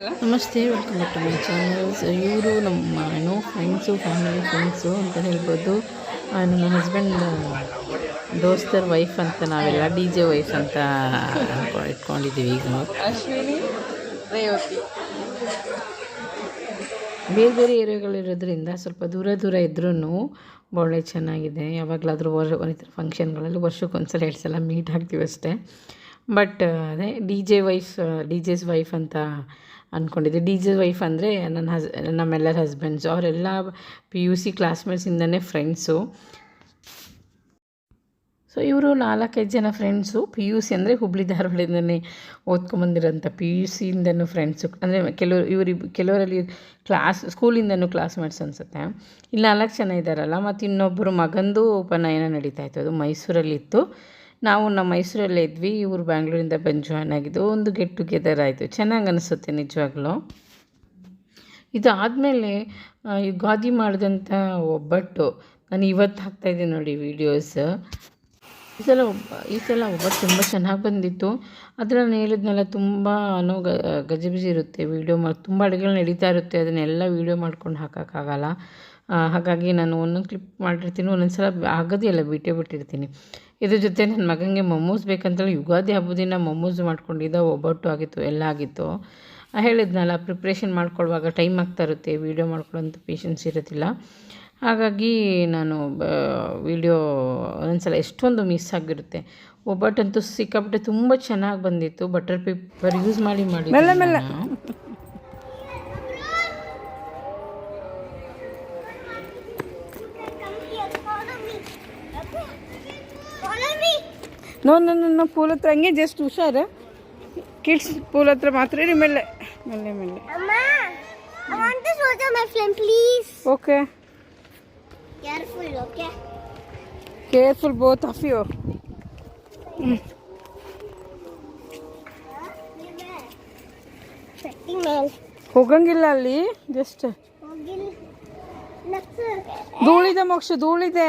ನಮಸ್ತೆ welcome back to my channels ಇವರು ನಮ್ಮ ಏನೋ ಫ್ರೆಂಡ್ಸು ಫ್ಯಾಮಿಲಿ ಫ್ರೆಂಡ್ಸು ಅಂತ ಹೇಳ್ಬೋದು. ನನ್ನ ಹಸ್ಬೆಂಡ್ ದೋಸ್ತರ್ ವೈಫ್ ಅಂತ ನಾವೆಲ್ಲ ಡಿ ಜೆ ವೈಫ್ ಅಂತ ಇಟ್ಕೊಂಡಿದ್ದೀವಿ ಈಗ. ಅಶ್ವಿನಿ ರೇವತಿ. ಬೇರೆ ಬೇರೆ ಏರಿಯಾಗಳಿರೋದ್ರಿಂದ ಸ್ವಲ್ಪ ದೂರ ದೂರ ಇದ್ರೂ ಒಳ್ಳೆ ಚೆನ್ನಾಗಿದೆ. ಯಾವಾಗಲಾದರೂ ವರ್ ಒಂಥರ ಫಂಕ್ಷನ್ಗಳಲ್ಲಿ ವರ್ಷಕ್ಕೊಂದ್ಸಲ ಎರಡು ಸಲ ಮೀಟ್ ಆಗ್ತೀವಿ ಅಷ್ಟೇ. ಬಟ್ ಅದೇ D J wife D J's wife ಅಂತ ಅಂದ್ಕೊಂಡಿದ್ದೆ ಡಿ ಜೆ ವೈಫ್ ಅಂದರೆ ನನ್ನ ಹಸ್, ನಮ್ಮೆಲ್ಲರ ಹಸ್ಬೆಂಡ್ಸು ಅವರೆಲ್ಲ ಪಿ ಯು ಸಿ ಕ್ಲಾಸ್ಮೇಟ್ಸಿಂದನೇ ಫ್ರೆಂಡ್ಸು ಸೊ ಇವರು ನಾಲ್ಕೈದು ಜನ ಫ್ರೆಂಡ್ಸು ಪಿ ಯು ಸಿ ಅಂದರೆ ಹುಬ್ಳಿ ಧಾರವಾಡದಿಂದನೇ ಓದ್ಕೊಂಬಂದಿರೋಂಥ ಪಿ ಯು ಸಿಯಿಂದನೂ ಫ್ರೆಂಡ್ಸು ಅಂದರೆ ಕೆಲವರು ಇವರು ಕೆಲವರಲ್ಲಿ ಕ್ಲಾಸ್ ಸ್ಕೂಲಿಂದನೂ ಕ್ಲಾಸ್ಮೇಟ್ಸ್ ಅನಿಸುತ್ತೆ. ಇಲ್ಲಿ ನಾಲ್ಕು ಜನ ಇದ್ದಾರಲ್ಲ ಮತ್ತು ಇನ್ನೊಬ್ಬರು ಮಗಂದು ಉಪನಯನ ನಡೀತಾ ಇತ್ತು. ಅದು ಮೈಸೂರಲ್ಲಿತ್ತು. ನಾವು ನಮ್ಮ ಮೈಸೂರಲ್ಲೇ ಇದ್ವಿ ಇವರು ಬ್ಯಾಂಗ್ಳೂರಿಂದ ಬಂದು ಜಾಯ್ನ್ ಆಗಿದ್ದು, ಒಂದು ಗೆಟ್ ಟುಗೆದರ್ ಆಯಿತು. ಚೆನ್ನಾಗಿ ಅನಿಸುತ್ತೆ ನಿಜವಾಗ್ಲೂ. ಇದಾದಮೇಲೆ ಯುಗಾದಿ ಮಾಡಿದಂಥ ಒಬ್ಬಟ್ಟು, ನಾನು ಇವತ್ತು ಹಾಕ್ತಾಯಿದ್ದೀನಿ ನೋಡಿ ವೀಡಿಯೋಸ್ ಈ ಸಲ ಒಬ್ಬ, ಈ ಸಲ ಒಬ್ಬಟ್ಟು ತುಂಬ ಚೆನ್ನಾಗಿ ಬಂದಿತ್ತು. ಆದರೆ ನಾನು ಹೇಳಿದ್ನೆಲ್ಲ, ತುಂಬ ಅನ್ನೋ ಗಜಿಬಿಜಿ ಇರುತ್ತೆ ವೀಡಿಯೋ ಮಾಡಿ ತುಂಬ ಅಡುಗೆಗಳು ನಡೀತಾ ಇರುತ್ತೆ, ಅದನ್ನೆಲ್ಲ ವೀಡಿಯೋ ಮಾಡ್ಕೊಂಡು ಹಾಕೋಕ್ಕಾಗಲ್ಲ ಹಾಗಾಗಿ ನಾನು ಒಂದೊಂದು ಕ್ಲಿಪ್ ಮಾಡಿರ್ತೀನಿ ಒಂದೊಂದು ಸಲ ಆಗೋದಿಲ್ಲ ಬಿಟ್ಟೇ ಬಿಟ್ಟಿರ್ತೀನಿ. ಇದ್ರ ಜೊತೆ ನನ್ನ ಮಗನಿಗೆ ಮೊಮೋಸ್ ಬೇಕಂತೇಳಿ ಯುಗಾದಿ ಹಬ್ಬದ ದಿನ ಮೊಮೋಸ್ ಮಾಡ್ಕೊಂಡಿದ್ದ ಒಬ್ಬಟ್ಟು ಆಗಿತ್ತು ಎಲ್ಲ ಆಗಿತ್ತು. ಹೇಳಿದ್ನಲ್ಲ ಪ್ರಿಪ್ರೇಷನ್ ಮಾಡ್ಕೊಳ್ಳುವಾಗ ಟೈಮ್ ಆಗ್ತಾ ಇರುತ್ತೆ ವೀಡಿಯೋ ಮಾಡ್ಕೊಳ್ಳೋಂಥ ಪೇಷನ್ಸ್ ಇರೋದಿಲ್ಲ ಹಾಗಾಗಿ ನಾನು ವೀಡಿಯೋ ಒಂದೊಂದ್ಸಲ ಎಷ್ಟೊಂದು ಮಿಸ್ ಆಗಿರುತ್ತೆ. ಒಬ್ಬಟ್ಟಂತೂ ಸಿಕ್ಕಾಪಟ್ಟೆ ತುಂಬ ಚೆನ್ನಾಗಿ ಬಂದಿತ್ತು ಬಟರ್ ಪೇಪರ್ ಯೂಸ್ ಮಾಡಿ ಮಾಡಿ ನೋ ನನ್ನ ಪೂಲ್ ಹತ್ರ ಹಂಗೆ ಜಸ್ಟ್ ಹುಷಾರು. ಕಿಡ್ಸ್ ಪೂಲ್ ಹತ್ರ ಮಾತ್ರ ಇರಿ ಮೆಲ್ಲೆ ಮೆಲ್ಲೆ. Okay? Careful both of you. ಹೋಗಂಗಿಲ್ಲ ಅಲ್ಲಿ ಜಸ್ಟ್ ಧೂಳಿದೆ ಮೋಕ್ಷ ಧೂಳಿದೆ.